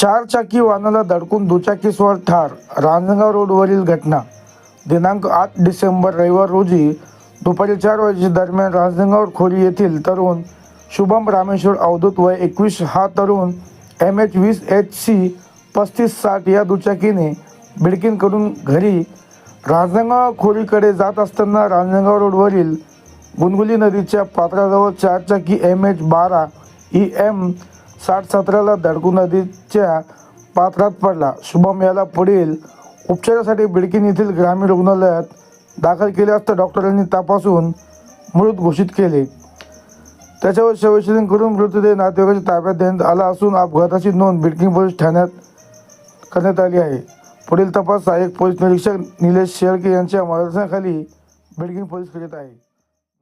चार चाकी वाहनाला धडकून दुचाकीस्वार ठार. रांजणगाव रोडवरील घटना. दिनांक आठ डिसेंबर रविवार रोजी दुपारी चार वाजे दरम्यान रांजणगाव खोरी येथील तरुण शुभम रामेश्वर अवधूत वय एकवीस हा तरुण एम एच वीस एच सी पस्तीस साठ या दुचाकीने बिडकीनकडून घरी रांजणगाव खोरीकडे जात असताना रांजणगाव रोडवरील गुनगुली नदीच्या पात्राजवळ चारचाकी एम एच बारा ई एम साठ सतराला धडकून नदीच्या पात्रात पडला. शुभम याला पुढील उपचारासाठी बिडकीन येथील ग्रामीण रुग्णालयात दाखल केले असता डॉक्टरांनी तपासून मृत घोषित केले. त्याच्यावर शवशोधन करून मृतदेह नातेवाईकाच्या ताब्यात देण्यात आला असून अपघाताची नोंद बिडकिंग पोलीस ठाण्यात करण्यात आली आहे. पुढील तपास सहाय्यक पोलीस निरीक्षक निलेश शेळके यांच्या मार्गदर्शनाखाली बिडकिंग पोलीस करीत आहे.